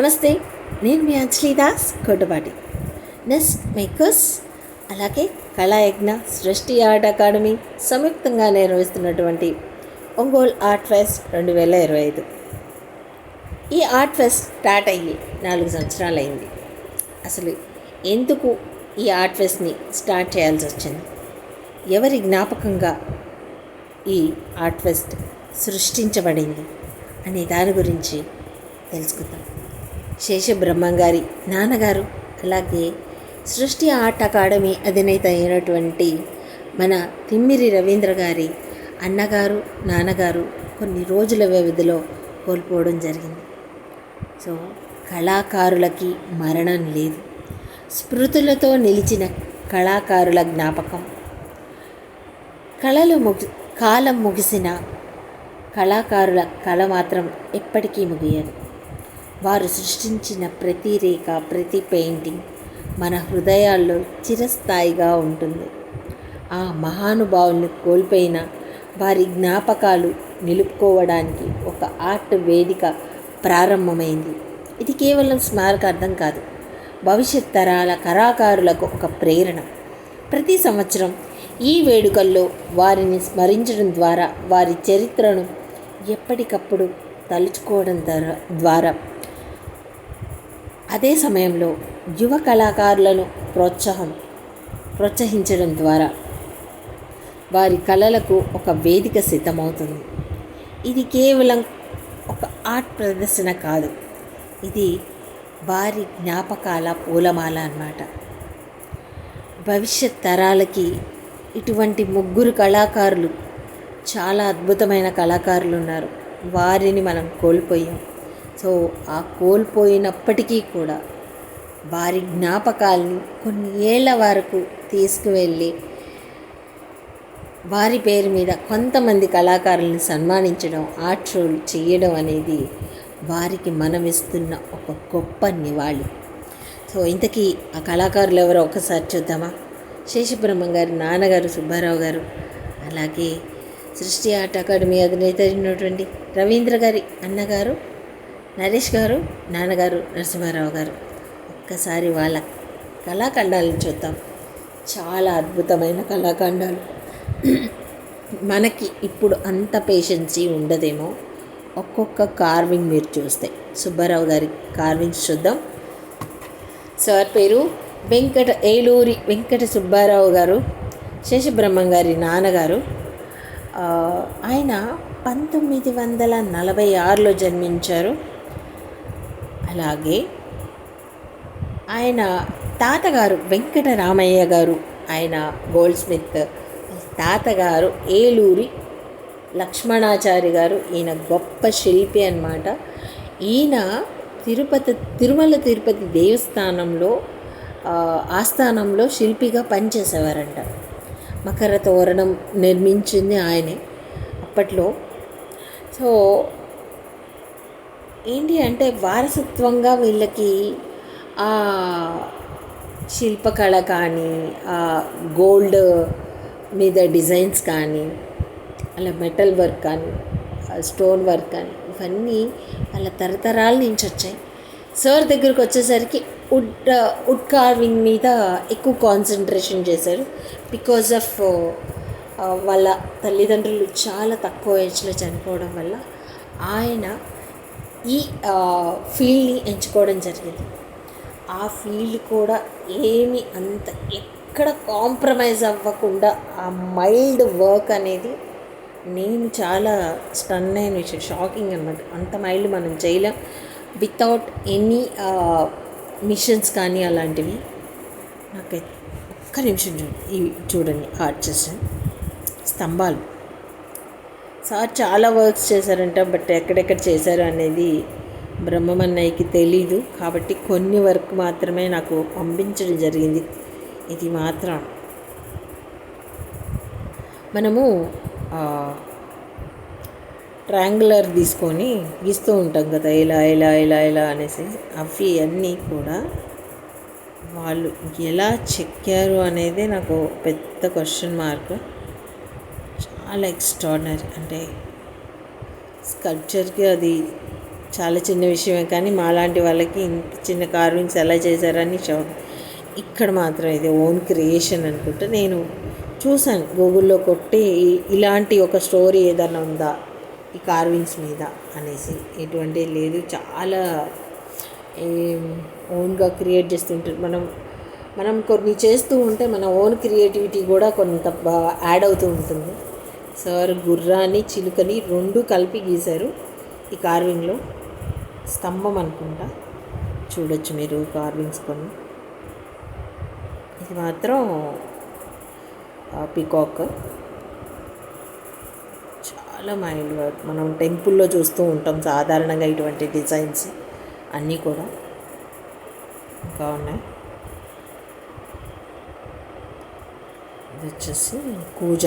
నమస్తే నేను మీ అంజలి దాస్ కోటపాటి. నెస్ట్ మేకర్స్ అలాగే కళాయజ్ఞ సృష్టి ఆర్ట్ అకాడమీ సంయుక్తంగా నిర్వహిస్తున్నటువంటి ఒంగోల్ ఆర్ట్ ఫెస్ట్ రెండు వేల ఇరవై ఐదు. ఈ ఆర్ట్ ఫెస్ట్ స్టార్ట్ అయ్యి నాలుగు సంవత్సరాలు అయింది అసలు ఎందుకు ఈ ఆర్ట్ ఫెస్ట్ని స్టార్ట్ చేయాల్సి వచ్చింది? ఎవరి జ్ఞాపకంగా ఈ ఆర్ట్ ఫెస్ట్ సృష్టించబడింది? అనే దాని గురించి తెలుసుకుందాం. శేషబ్రహ్మంగారి నాన్నగారు అలాగే సృష్టి ఆర్ట్ అకాడమీ అధినేత అయినటువంటి మన తిమ్మిరి రవీంద్ర గారి అన్నగారు నాన్నగారు కొన్ని రోజుల వ్యవధిలో కోల్పోవడం జరిగింది. సో కళాకారులకి మరణం లేదు. స్మృతులతో నిలిచిన కళాకారుల జ్ఞాపకం. కళలు ముగి కాలం ముగిసిన కళాకారుల కళ మాత్రం ఎప్పటికీ ముగియదు. వారు సృష్టించిన ప్రతి రేఖ ప్రతి పెయింటింగ్ మన హృదయాల్లో చిరస్థాయిగా ఉంటుంది. ఆ మహానుభావుల్ని కోల్పోయిన వారి జ్ఞాపకాలు నిలుపుకోవడానికి ఒక ఆర్ట్ వేదిక ప్రారంభమైంది. ఇది కేవలం స్మారకార్థం కాదు భవిష్యత్ తరాల కళాకారులకు ఒక ప్రేరణ. ప్రతి సంవత్సరం ఈ వేడుకల్లో వారిని స్మరించడం ద్వారా వారి చరిత్రను ఎప్పటికప్పుడు తలుచుకోవడం ద్వారా ద్వారా అదే సమయంలో యువ కళాకారులను ప్రోత్సాహం ప్రోత్సహించడం ద్వారా వారి కళలకు ఒక వేదిక సిద్ధమవుతుంది. ఇది కేవలం ఒక ఆర్ట్ ప్రదర్శన కాదు ఇది వారి జ్ఞాపకాల పూలమాల అన్నమాట. భవిష్యత్ తరాలకి ఇటువంటి ముగ్గురు కళాకారులు చాలా అద్భుతమైన కళాకారులు ఉన్నారు. వారిని మనం కోల్పోయాం. సో ఆ కోల్పోయినప్పటికీ కూడా వారి జ్ఞాపకాలను కొన్ని ఏళ్ళ వరకు తీసుకువెళ్ళి వారి పేరు మీద కొంతమంది కళాకారులను సన్మానించడం ఆర్ట్ షోలు చేయడం అనేది వారికి మనం ఇస్తున్న ఒక గొప్ప నివాళి. సో ఇంతకీ ఆ కళాకారులు ఎవరో ఒకసారి చూద్దామా? శేషబ్రహ్మం గారి నాన్నగారు సుబ్బారావు గారు అలాగే సృష్టి ఆర్ట్ అకాడమీ అధినేత అయినటువంటి రవీంద్ర గారి అన్నగారు నరేష్ గారు నాన్నగారు నరసింహారావు గారు ఒక్కసారి వాళ్ళ కళాఖండాలను చూద్దాం. చాలా అద్భుతమైన కళాఖండాలు. మనకి ఇప్పుడు అంత పేషెన్సీ ఉండదేమో. ఒక్కొక్క కార్వింగ్ మీరు చూస్తే. సుబ్బారావు గారి కార్వింగ్స్ చూద్దాం. సార్ పేరు వెంకట ఏలూరి వెంకట సుబ్బారావు గారు శేషబ్రహ్మం గారి నాన్నగారు. ఆయన పంతొమ్మిది వందల నలభై ఆరులో జన్మించారు. అలాగే ఆయన తాతగారు వెంకటరామయ్య గారు ఆయన గోల్డ్ స్మిత్ తాతగారు ఏలూరి లక్ష్మణాచారి గారు ఈయన గొప్ప శిల్పి అన్నమాట. ఈయన తిరుపతి తిరుమల తిరుపతి దేవస్థానంలో ఆస్థానంలో శిల్పిగా పనిచేసేవారంట. మకర తోరణం నిర్మించింది ఆయనే అప్పట్లో. సో ఏంటి అంటే వారసత్వంగా వీళ్ళకి ఆ శిల్పకళ కానీ ఆ గోల్డ్ మీద డిజైన్స్ కానీ అలా మెటల్ వర్క్ కానీ స్టోన్ వర్క్ కానీ ఇవన్నీ వాళ్ళ తరతరాల నుంచి వచ్చాయి. సార్ దగ్గరికి వచ్చేసరికి వుడ్ వుడ్ కార్వింగ్ మీద ఎక్కువ కాన్సన్ట్రేషన్ చేశారు. బికాజ్ ఆఫ్ వాళ్ళ తల్లిదండ్రులు చాలా తక్కువ ఏజ్లో చనిపోవడం వల్ల ఆయన ఈ ఫీల్డ్ని ఎంచుకోవడం జరిగింది. ఆ ఫీల్డ్ కూడా ఏమి అంత ఎక్కడ కాంప్రమైజ్ అవ్వకుండా ఆ మైల్డ్ వర్క్ అనేది నేను చాలా స్టన్ అయిన విషయం షాకింగ్ అనమాట అంత మైల్డ్ మనం చేయలేం. వితౌట్ ఎనీ మిషన్స్ కానీ అలాంటివి. నాకైతే ఒక్క నిమిషం చూడండి. ఇవి చూడండి ఆర్ట్ స్తంభాలు. సార్ చాలా వర్క్స్ చేశారంట బట్ ఎక్కడెక్కడ చేశారు అనేది బ్రహ్మమన్నయ్యకి తెలీదు. కాబట్టి కొన్ని వర్క్ మాత్రమే నాకు పంపించడం జరిగింది. ఇది మాత్రం. మనము ట్రయాంగులర్ తీసుకొని గీస్తూ ఉంటాం కదా ఇలా ఇలా ఇలా ఇలా అనేసి. అవి అన్నీ కూడా వాళ్ళు ఎలా చెక్కారు అనేది నాకు పెద్ద క్వశ్చన్ మార్క్ చాలా ఎక్స్ట్రాడినరీ అంటే స్కల్ప్చర్కి అది చాలా చిన్న విషయమే కానీ మాలాంటి వాళ్ళకి ఇంత చిన్న కార్వింగ్స్ ఎలా చేశారని షాక్ ఇక్కడ మాత్రం ఇది ఓన్ క్రియేషన్ అనుకుంటా. నేను చూశాను గూగుల్లో కొట్టి ఇలాంటి ఒక స్టోరీ ఏదైనా ఉందా ఈ కార్వింగ్స్ మీద అనేసి. ఎటువంటి లేదు చాలా ఓన్గా క్రియేట్ చేస్తుంటారు. మనం మనం కొన్ని చేస్తూ ఉంటే మన ఓన్ క్రియేటివిటీ కూడా కొంత యాడ్ అవుతూ ఉంటుంది. సార్ గుర్రాన్ని చిలుకని రెండు కలిపి గీశారు ఈ కార్వింగ్లో. స్తంభం అనుకుంటా. చూడొచ్చు మీరు కార్వింగ్స్ కొన్ని. ఇది మాత్రం పికాక్. చాలా మైండ్ వర్క్. మనం టెంపుల్లో చూస్తూ ఉంటాం సాధారణంగా ఇటువంటి డిజైన్స్ అన్నీ కూడా. ఇంకా ఉన్నాయి. ఇది వచ్చేసి కూజ.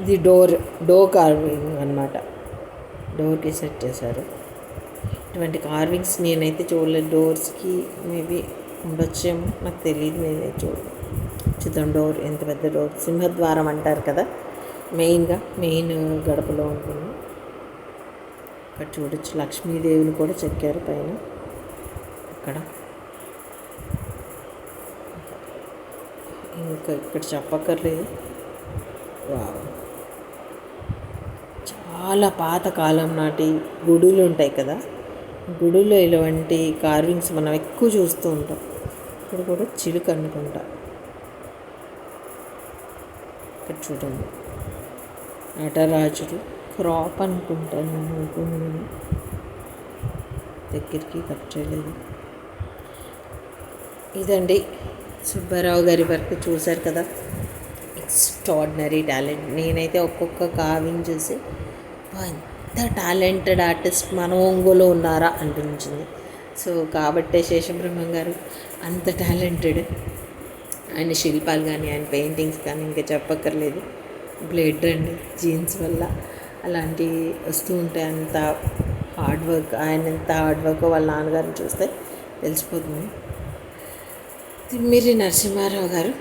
ఇది డోర్ డోర్ కార్వింగ్ అనమాట డోర్కి సెట్ చేశారు. ఇటువంటి కార్వింగ్స్ నేనైతే చూడలేదు. డోర్స్కి మేబీ ఉండొచ్చేమో నాకు తెలియదు నేను చూడలేదు. చిత్రం డోర్ ఎంత పెద్ద డోర్ సింహద్వారం అంటారు కదా? మెయిన్గా మెయిన్ గడపలో ఉంటుంది. ఇక్కడ చూడొచ్చు. లక్ష్మీదేవిని కూడా చెక్కారు పైన. అక్కడ. ఇంకా ఇక్కడ చెప్పక్కర్లేదు. వావ్. చాలా పాతకాలం నాటి గుడులు ఉంటాయి కదా. గుడులో ఇలాంటి కార్వింగ్స్ మనం ఎక్కువ చూస్తూ ఉంటాం. ఇప్పుడు కూడా చిలుక అనుకుంటా. ఇక్కడ చూడండి. నటరాజుడు క్రాప్ అనుకుంటాను అనుకున్నాను. దగ్గరికి కట్ చేయలేదు. ఇదండి సుబ్బారావు గారి వర్క్ చూశారు కదా. ఎక్స్ట్రాడినరీ టాలెంట్ నేనైతే ఒక్కొక్క కావింగ్ చూసి "అబ్బా, టాలెంటెడ్ ఆర్టిస్ట్ మన ఒంగోలో ఉన్నారా అనిపించింది. సో కాబట్టే శేషబ్రహ్మం గారు అంత టాలెంటెడ్. ఆయన శిల్పాలు కానీ ఆయన పెయింటింగ్స్ కానీ ఇంకా చెప్పక్కర్లేదు. బ్లడ్ అండి జీన్స్ వల్ల అలాంటివి వస్తూ ఉంటాయి. అంత హార్డ్ వర్క్ ఆయన ఎంత హార్డ్ వర్క్ వాళ్ళ నాన్నగారిని చూస్తే తెలిసిపోతుంది. తిమ్మిరి నరసింహారావు గారు.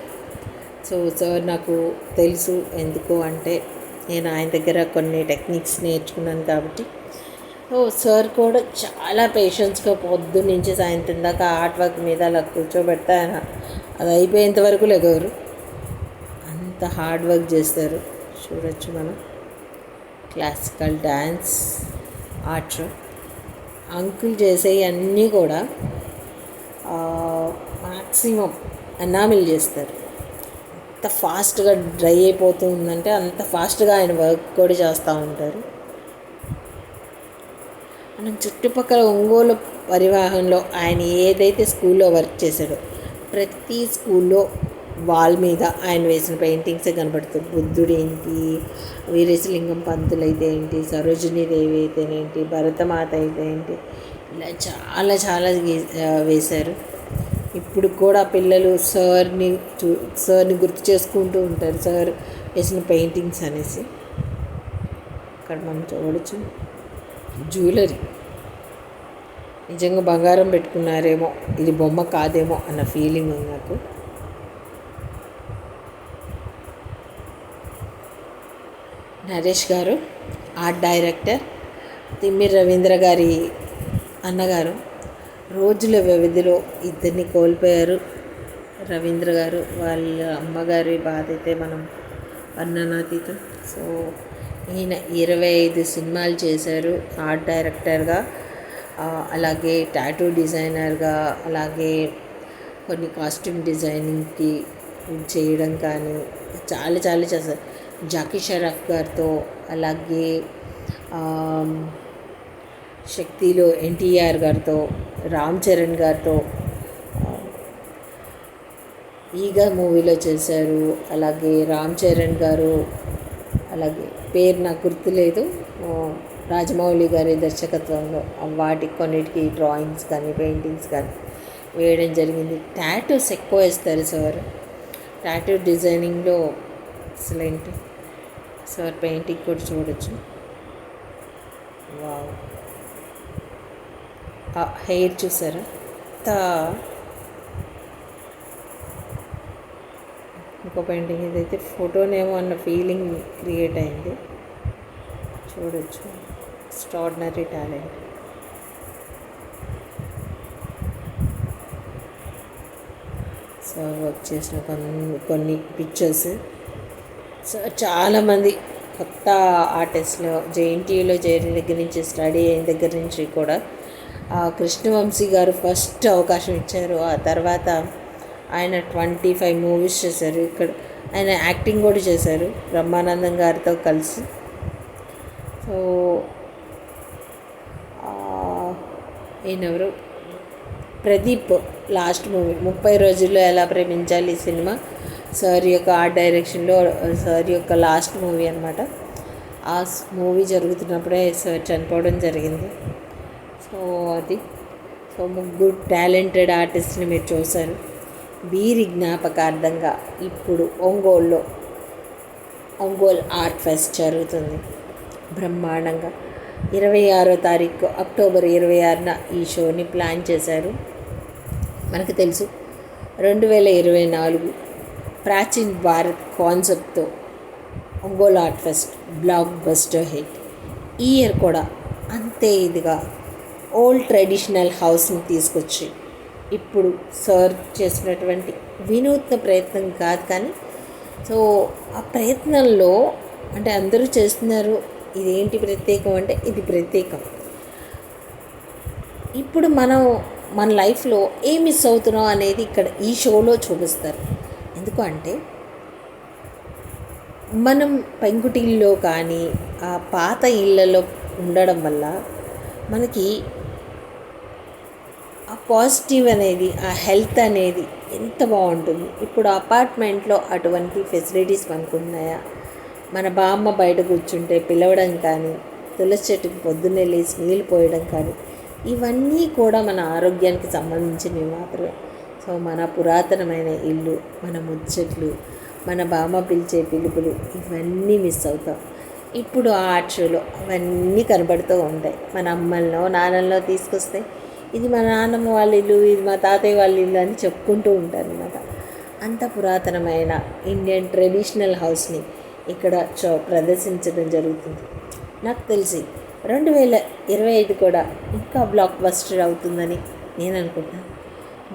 సో సార్ నాకు తెలుసు ఎందుకు అంటే నేను ఆయన దగ్గర కొన్ని టెక్నిక్స్ నేర్చుకున్నాను కాబట్టి. ఓ సార్ కూడా చాలా పేషెన్స్గా పొద్దు నుంచి సాయంత్రం దాకా ఆర్ట్ వర్క్ మీద అలా కూర్చోబెడతా ఆయన అది అయిపోయేంత వరకు లేగవరు. అంత హార్డ్ వర్క్ చేస్తారు. చూడొచ్చు మనం. క్లాసికల్ డ్యాన్స్ ఆర్ట్ అంకుల్ చేసేవి అన్నీ కూడా మ్యాక్సిమం ఎనామిల్ చేస్తారు. అంత ఫాస్ట్గా డ్రై అయిపోతూ ఉందంటే అంత ఫాస్ట్గా ఆయన వర్క్ కూడా చేస్తూ ఉంటారు. మనం చుట్టుపక్కల ఒంగోలు పరివాహంలో ఆయన ఏదైతే స్కూల్లో వర్క్ చేశాడో ప్రతి స్కూల్లో వాల్ మీద ఆయన వేసిన పెయింటింగ్సే కనబడుతుంది బుద్ధుడు ఏంటి? వీరేశలింగం పంతులు అయితే ఏంటి? సరోజినీ దేవి అయితేనేంటి? భరతమాత అయితే ఏంటి? ఇలా చాలా చాలా గీ- వేశారు. ఇప్పుడు కూడా పిల్లలు సార్ని చూ సార్ని గుర్తు చేసుకుంటూ ఉంటారు. సార్ వేసిన పెయింటింగ్స్ అనేసి. అక్కడ మనం చూడొచ్చు. జ్యువెలరీ. నిజంగా బంగారం పెట్టుకున్నారేమో ఇది బొమ్మ కాదేమో అన్న ఫీలింగ్ ఉంది నాకు. నరేష్ గారు ఆర్ట్ డైరెక్టర్ తిమ్మిరి రవీంద్ర గారి అన్నగారు. రోజుల వ్యవధిలో ఇద్దరిని కోల్పోయారు రవీంద్ర గారు. వాళ్ళ అమ్మగారి బాధ అయితే మనం వర్ణనాతీతం. సో ఈయన ఇరవై ఐదు సినిమాలు చేశారు ఆర్ట్ డైరెక్టర్గా. అలాగే టాటూ డిజైనర్గా అలాగే కొన్ని కాస్ట్యూమ్ డిజైనింగ్కి చేయడం కానీ చాలా చాలా చేశారు. జాకీ షరఫ్ గారితో అలాగే శక్తిలో ఎన్టీఆర్ గారితో రామ్ చరణ్ గారితో ఈగ మూవీలో చేశారు. అలాగే రామ్ చరణ్ గారు అలాగే పేరు నాకు గుర్తులేదు. రాజమౌళి గారి దర్శకత్వంలో వాటికి కొన్నిటికి డ్రాయింగ్స్ కానీ పెయింటింగ్స్ కానీ వేయడం జరిగింది. టాటూస్ ఎక్కువ వేస్తారు సార్. టాటూ డిజైనింగ్లో ఎక్సలెంట్ సార్ పెయింటింగ్ కూడా చూడొచ్చు. వావ్ హెయిర్ చూసారా? త. ఒక పెయింటింగ్ ఇదైతే ఫోటోనేమో అన్న ఫీలింగ్ క్రియేట్ అయింది. చూడొచ్చు. Extraordinary talent. సో వర్క్ చేసిన కొన్ని కొన్ని పిక్చర్స్. సో చాలామంది కొత్త ఆర్టిస్టులు జేఎన్టీయూలో చేరిన దగ్గర నుంచి స్టడీ అయిన దగ్గర నుంచి కూడా కృష్ణవంశీ గారు ఫస్ట్ అవకాశం ఇచ్చారు. ఆ తర్వాత ఆయన ట్వంటీ ఫైవ్ మూవీస్ చేశారు. ఇక్కడ ఆయన యాక్టింగ్ కూడా చేశారు. బ్రహ్మానందం గారితో కలిసి. సో ఈయనెవరు? Pradeep last movie. ముప్పై రోజుల్లో ఎలా ప్రేమించాలి ఈ సినిమా? సార్ యొక్క ఆర్ట్ డైరెక్షన్లో సార్ యొక్క లాస్ట్ మూవీ అనమాట ఆ మూవీ జరుగుతున్నప్పుడే సార్ చనిపోవడం జరిగింది. సో అది. సో ముగ్గురు టాలెంటెడ్ ఆర్టిస్ట్ని మీరు చూశారు. వీరి జ్ఞాపకార్థంగా ఇప్పుడు ఒంగోల్లో ఒంగోలు ఆర్ట్ ఫెస్ట్ జరుగుతుంది. బ్రహ్మాండంగా. ఇరవై ఆరో తారీఖు అక్టోబర్ ఇరవై ఆరున ఈ షోని ప్లాన్ చేశారు. మనకు తెలుసు రెండు వేల ఇరవై నాలుగు ప్రాచీన్ భారత్ కాన్సెప్ట్తో Ongole art fest blockbuster hit. ఈ ఇయర్ కూడా అంతే ఇదిగా ఓల్డ్ ట్రెడిషనల్ హౌస్ని తీసుకొచ్చి ఇప్పుడు సర్వ్ చేసినటువంటి వినూత్న ప్రయత్నం కాదు కానీ సో ఆ ప్రయత్నంలో అంటే అందరూ చేస్తున్నారు ఇదేంటి ప్రత్యేకం అంటే ఇది ప్రత్యేకం. ఇప్పుడు మనం మన లైఫ్లో ఏం మిస్ అవుతున్నాం అనేది ఇక్కడ ఈ షోలో చూపిస్తారు. ఎందుకు అంటే మనం పెంకుటిల్లో కానీ ఆ పాత ఇళ్ళలో ఉండడం వల్ల మనకి పాజిటివ్ అనేది ఆ హెల్త్ అనేది ఎంత బాగుంటుంది? ఇప్పుడు అపార్ట్మెంట్లో అటువంటి ఫెసిలిటీస్ మనకు ఉన్నాయా మన బామ్మ బయట కూర్చుంటే పిలవడం కానీ తులసి చెట్టుకు పొద్దున్నే లేచి నీళ్ళు పోయడం కానీ ఇవన్నీ కూడా మన ఆరోగ్యానికి సంబంధించినవి మాత్రమే. సో మన పురాతనమైన ఇల్లు మన ముచ్చట్లు మన బామ్మ పిలిచే పిలుపులు ఇవన్నీ మిస్ అవుతాం. ఇప్పుడు ఆ ఆర్ట్ షోలో అవన్నీ కనబడుతూ ఉంటాయి. మన అమ్మల్లో నాన్నల్లో తీసుకొస్తే ఇది మా నాన్నమ్మ వాళ్ళ ఇల్లు ఇది మా తాతయ్య వాళ్ళ ఇల్లు అని చెప్పుకుంటూ ఉంటారు అనమాట అంత పురాతనమైన ఇండియన్ ట్రెడిషనల్ హౌస్ని ఇక్కడ చో ప్రదర్శించడం జరుగుతుంది. నాకు తెలిసి రెండు వేల ఇరవై ఐదు కూడా ఇంకా బ్లాక్ బస్టర్ అవుతుందని నేను అనుకుంటున్నాను.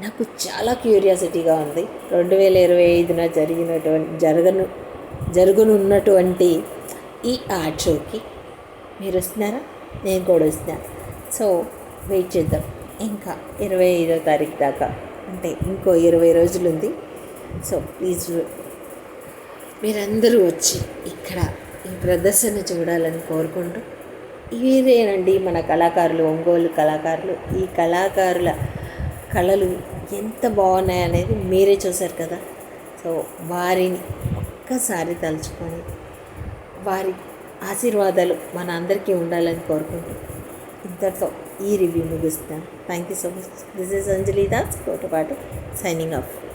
నాకు చాలా క్యూరియాసిటీగా ఉంది. రెండు వేల ఇరవై ఐదున జరిగినటువంటి జరగను జరగనున్నటువంటి ఈ ఆర్ట్ షోకి మీరు వస్తున్నారా? నేను కూడా వస్తున్నాను సో వెయిట్ చేద్దాం. ఇంకా ఇరవై ఐదో తారీఖు దాకా అంటే ఇంకో ఇరవై రోజులు ఉంది సో ప్లీజ్ మీరందరూ వచ్చి ఇక్కడ ఈ ప్రదర్శన చూడాలని కోరుకుంటూ ఇవేనండి మన కళాకారులు ఒంగోలు కళాకారులు. ఈ కళాకారుల కళలు ఎంత బాగున్నాయి అనేది మీరే చూశారు కదా. సో వారిని ఒక్కసారి తలుచుకొని వారి ఆశీర్వాదాలు మన అందరికీ ఉండాలని కోరుకుంటూ ఇంతటితో ఈ రివ్యూ ముగిస్తాను. Thank you so much. This is Anjali Das, Protopatto, signing off.